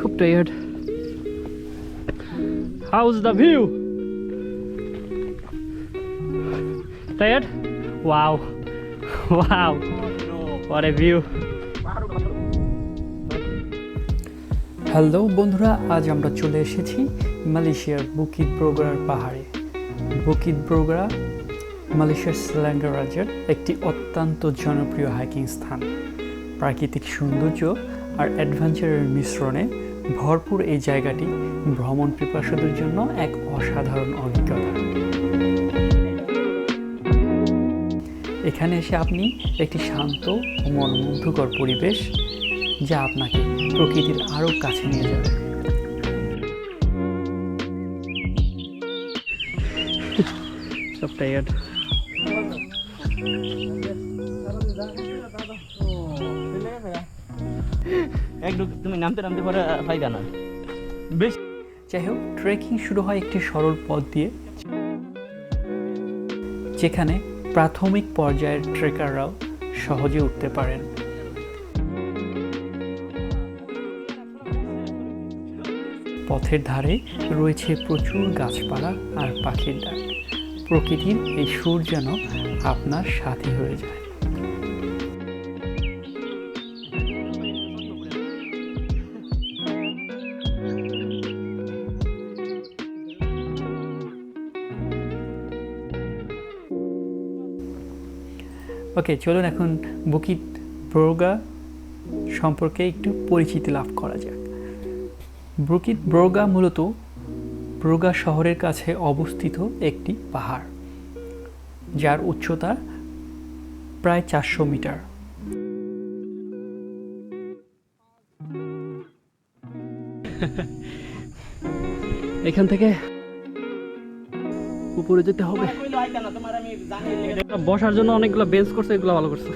খুব tired how's the view tired wow wow what a view. Hello বন্ধুরা, আজ আমরা চলে এসেছি মালয়েশিয়ার বুকিত ব্রোগরার পাহাড়ে। বুকিত ব্রোগরা মালয়েশিয়ার শ্রীলঙ্কা রাজ্যের একটি অত্যন্ত জনপ্রিয় হাইকিং স্থান। প্রাকৃতিক সৌন্দর্য আর অ্যাডভেঞ্চারের মিশ্রণে ভরপুর এই জায়গাটি ভ্রমণ পিপাসুদের জন্য এক অসাধারণ অভিজ্ঞতা। এখানে এসে আপনি একটি শান্ত ও মনোমুগ্ধকর পরিবেশ যা আপনাকে প্রকৃতির আরও কাছে নিয়ে যাবে। টায়ার্ড একটু তুমি নামতে নামতে পরে ফাইদা না। বেশ। যাই হোক ট্রেকিং শুরু হয় একটি সরল পথ দিয়ে, যেখানে প্রাথমিক পর্যায়ের ট্রেকাররাও সহজে উঠতে পারেন। পথের ধারে রয়েছে প্রচুর গাছপালা আর পাখির ডাক। প্রকৃতির এই সুর যেন আপনার সাথী হয়ে যায়। ওকে চলুন এখন বুকিত ব্রোগা সম্পর্কে একটু পরিচিতি লাভ করা যাক। বুকিত ব্রোগা মূলত ব্রোগা শহরের কাছে অবস্থিত একটি পাহাড়, যার উচ্চতা প্রায় চারশো মিটার। এখান থেকে উপরে যেতে হবে। বসার জন্য অনেকগুলো বেঞ্চ করছে এগুলো ভালো করছে।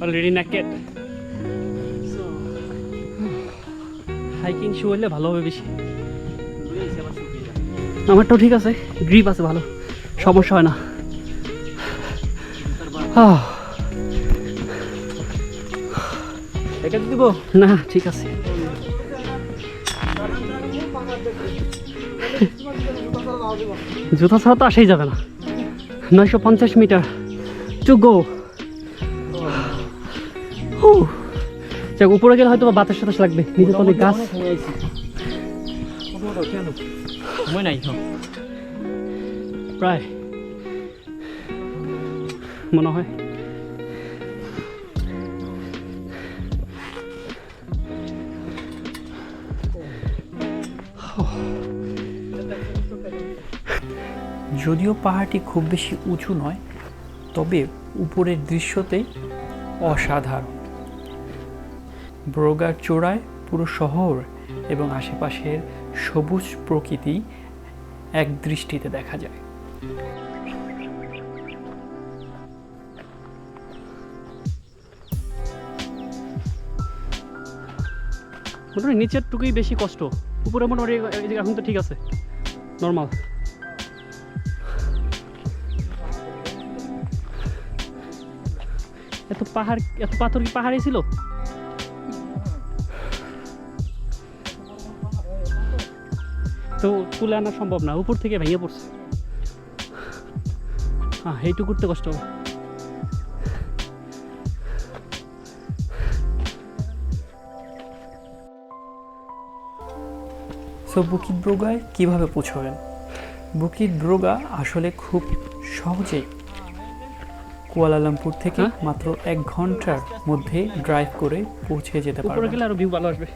অলরেডি নাকেট হাইকিং শু হলে ভালো হবে বেশি। আমারটাও ঠিক আছে গ্রিপ আছে ভালো। সমস্যা হয় না। আহ, এটা দিব। না ঠিক আছে। জুতা ছাড়া তো আসেই যাবে না। নয়শো পঞ্চাশ মিটার। টু গো যাক উপরে গেলে হয়তো বাতাস সাতাস লাগবে। নিজে তো অনেক গাছ নাই প্রায়। মনে হয় যদিও পাহাড়টি খুব বেশি উঁচু নয়, তবে উপরের দৃশ্যতেই অসাধারণ। ব্রোগার চূড়ায় পুরো শহর এবং আশেপাশের সবুজ প্রকৃতি এক দৃষ্টিতে দেখা যায়। নিচের টুকুই বেশি কষ্ট। উপরে মোটামুটি এই যে এখন তো ঠিক আছে। নর্মাল। এত পাহাড়, এত পাথর কি পাহাড়ে ছিল? তো তুলে আনা সম্ভব না, উপর থেকে ভেঙে পড়ছে। হ্যাঁ এইটুকু করতে কষ্ট হবে। সো বুকিত ব্রোগায় কীভাবে পৌঁছবেন? বুকিত ব্রোগা আসলে খুব সহজেই কুয়ালালামপুর থেকে মাত্র এক ঘণ্টার মধ্যে ড্রাইভ করে পৌঁছে যেতে উপরে পারবেন। গেলে আরও ভিউ ভালো আসবে।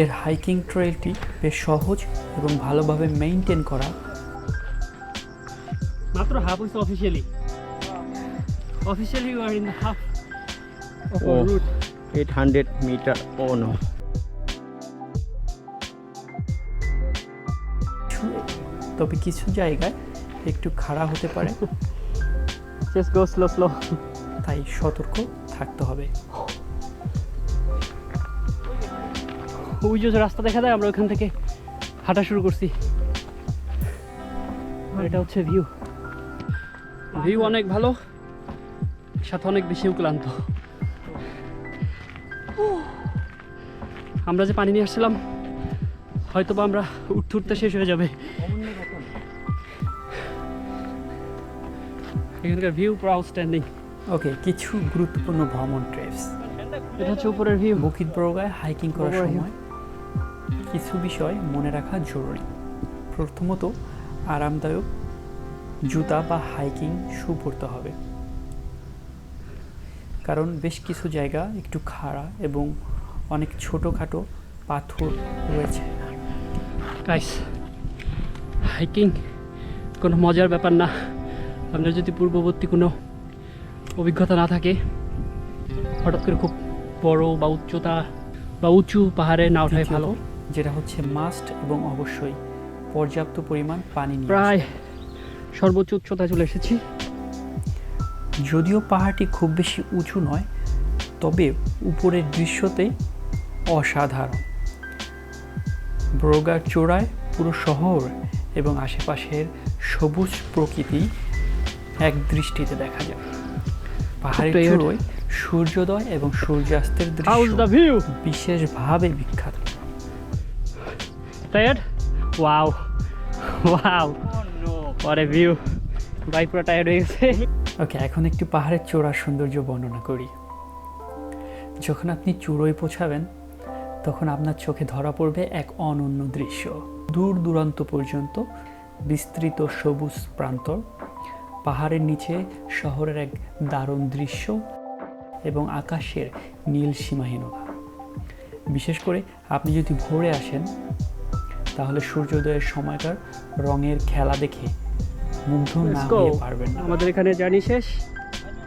এর হাইকিং ট্রেলটি বেশ সহজ এবং ভালোভাবে মেইনটেন করা। মাত্র হাফ হইছে officially officially you are in the half of. Route 800 meter oh no তবে কিছু জায়গায় একটু খাড়া হতে পারে। জাস্ট গো স্লো স্লো তাই সতর্ক থাকতে হবে। ওই যে রাস্তা দেখা যায় আমরা ওখান থেকে হাঁটা শুরু করছি। এটা হচ্ছে ভিউ ভিউ অনেক ভালো সাথে অনেক বেশি ক্লান্ত। আমরা যে পানি নিয়ে আসছিলাম হয়তো বা আমরা উঠতে উঠতে শেষ হয়ে যাবে। এখানকার ভিউ পুরো আউটস্ট্যান্ডিং ওকে কিছু গুরুত্বপূর্ণ ভ্রমণ ট্রিপস এটা হচ্ছে উপরের ভিউ বুকিত বরগায় হাইকিং করার সময় কিছু বিষয় মনে রাখা জরুরি। প্রথমত আরামদায়ক জুতা বা হাইকিং শু পরতে হবে। কারণ বেশ কিছু জায়গা একটু খাড়া এবং অনেক ছোটোখাটো পাথর রয়েছে। গাইস হাইকিং কোনো মজার ব্যাপার না। আপনার যদি পূর্ববর্তী কোনো অভিজ্ঞতা না থাকে হঠাৎ করে খুব বড় বা উচ্চতা বা উঁচু পাহাড়ে না ওঠাই ভালো। যেটা হচ্ছে মাস্ট এবং অবশ্যই পর্যাপ্ত পরিমাণ পানি প্রায় সর্বোচ্চ উচ্চতায় চলে এসেছি। যদিও পাহাড়টি খুব বেশি উঁচু নয় তবে উপরের দৃশ্যতে অসাধারণ। ব্রোগার চূড়ায় পুরো শহর এবং আশেপাশের সবুজ প্রকৃতি এক দৃষ্টিতে দেখা যায়। পাহাড়ের চূড়োয় সূর্যোদয় এবং সূর্যাস্তের দৃশ্য ভিউ বিশেষভাবে বিখ্যাত। টায়ার্ড ওয়াও ওয়াও পরে ভিউ বাইক পুরো টায়ার্ড হয়ে গেছে। ওকে এখন একটু পাহাড়ের চূড়ার সৌন্দর্য বর্ণনা করি। যখন আপনি চূড়োয় পৌঁছাবেন তখন আপনার চোখে ধরা পড়বে এক অনন্য দৃশ্য। দূর দূরান্ত পর্যন্ত বিস্তৃত সবুজ প্রান্তর পাহাড়ের নিচে শহরের এক দারুণ দৃশ্য এবং আকাশের নীল সীমাহীনতা। বিশেষ করে আপনি যদি ভোরে আসেন তাহলে সূর্যোদয়ের সময়কার রঙের খেলা দেখে মুগ্ধ না হয়ে পারবেন না। আমাদের এখানে জার্নি শেষ।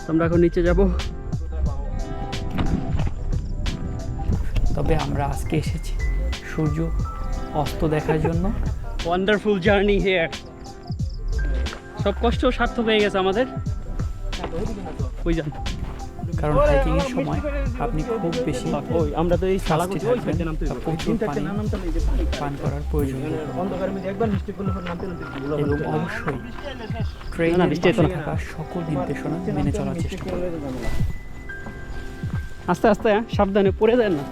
আমরা এখন নিচে যাব। তবে আমরা আজকে এসেছি সূর্য অস্ত দেখার জন্য। ওয়ান্ডারফুল জার্নি হিয়ার সব কষ্ট সার্থক হয়ে গেছে আমাদের। ওই যান কারণ হাইকিং এর সময় আপনি খুব বেশি ওই আমরা তো এই করছি ওই থাকবেন সাইডে নামতে প্রচুর পানি এই যে পান করার প্রয়োজন। অন্ধকারের মধ্যে একবার মিস্টেক করলে নামতে নামতে এবং অবশ্যই না, বৃষ্টি। থাকা সকল নির্দেশনা মেনে চলার চেষ্টা করুন। আস্তে আস্তে হ্যাঁ, সাবধানে পড়ে যায় না।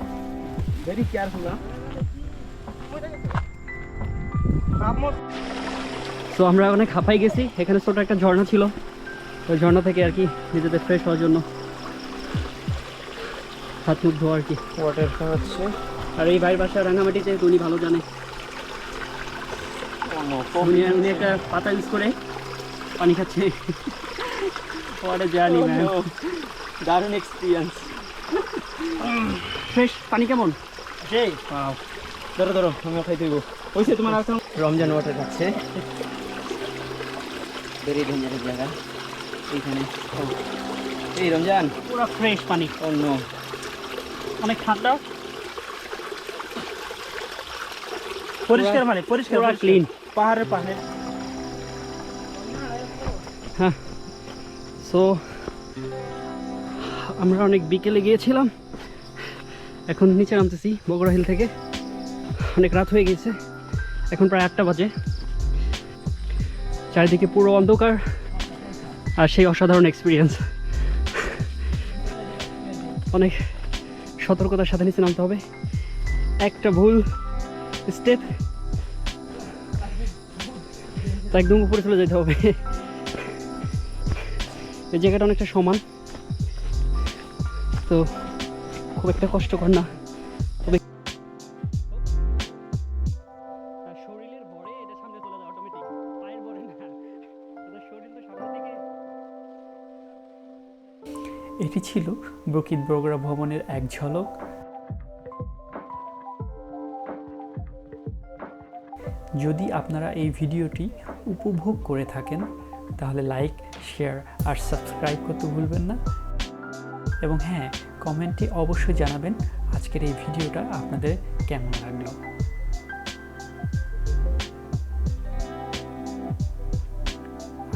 ভেরি কেয়ারফুল না তো আমরা অনেক হাঁপাই গেছি। এখানে ছোট একটা ঝর্ণা ছিল। ওই ঝর্ণা থেকে আর কি নিজেদের ফ্রেশ হওয়ার জন্য হাত মুখ ধোয়া আর কি। ওয়াটার হচ্ছে আর এই ভাইয়ের বাসা রাঙামাটিতে তো উনি ভালো জানে। উনি একটা পাতা ইউজ করে পানি খাচ্ছে। ওয়াট জার্নি ম্যাম দারুণ এক্সপিরিয়েন্স ফ্রেশ পানি কেমন? সেই। ধরো ধরো আমিও খাইতে দেবো। ওইসে তোমার আছে রমজান ওয়াটার খাচ্ছে। ভেরি ডেঞ্জারাস জায়গা। এইখানে। এই রমজান। পুরো ফ্রেশ পানি। অন্য অনেক ঠান্ডা। পরিষ্কার মানে পরিষ্কার পুরা ক্লিন। পাহাড়ের পাহাড়ে হ্যাঁ। সো আমরা অনেক বিকেলে গিয়েছিলাম। এখন নিচে নামতেছি বগুড়া হিল থেকে। অনেক রাত হয়ে গেছে এখন প্রায় আটটা বাজে। চারিদিকে পুরো অন্ধকার আর সেই অসাধারণ এক্সপিরিয়েন্স অনেক সতর্কতার সাথে নিচে নামতে হবে। একটা ভুল স্টেপ তা একদম উপরে চলে যেতে হবে। এই জায়গাটা অনেকটা সমান। তো খুব একটা কষ্টকর না। এটি ছিল বকিত বরগড়া ভবনের এক ঝলক। যদি আপনারা এই ভিডিওটি উপভোগ করে থাকেন, তাহলে লাইক, শেয়ার আর সাবস্ক্রাইব করতে ভুলবেন না। এবং হ্যাঁ কমেন্টে অবশ্যই জানাবেন আজকের এই ভিডিওটা আপনাদের কেমন লাগল।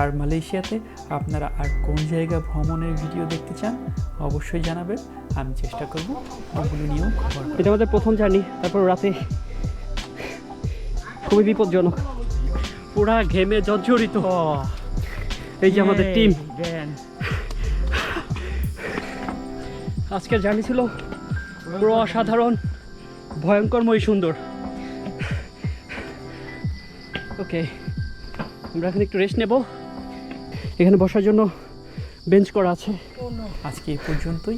আর মালয়েশিয়াতে আপনারা আর কোন জায়গা ভ্রমণের ভিডিও দেখতে চান অবশ্যই জানাবেন। আমি চেষ্টা করব ওগুলো নিয়েও খবর এটা আমাদের প্রথম জার্নি তারপর রাতে খুবই বিপজ্জনক। পুরা ঘেমে জর্জরিত। এই যে আমাদের টিম। আজকের জার্নি ছিল পুরো অসাধারণ ভয়ঙ্করময় সুন্দর। ওকে আমরা এখানে একটু রেস্ট নেব। এখানে বসার জন্য বেঞ্চ করা আছে। আজকে এই পর্যন্তই।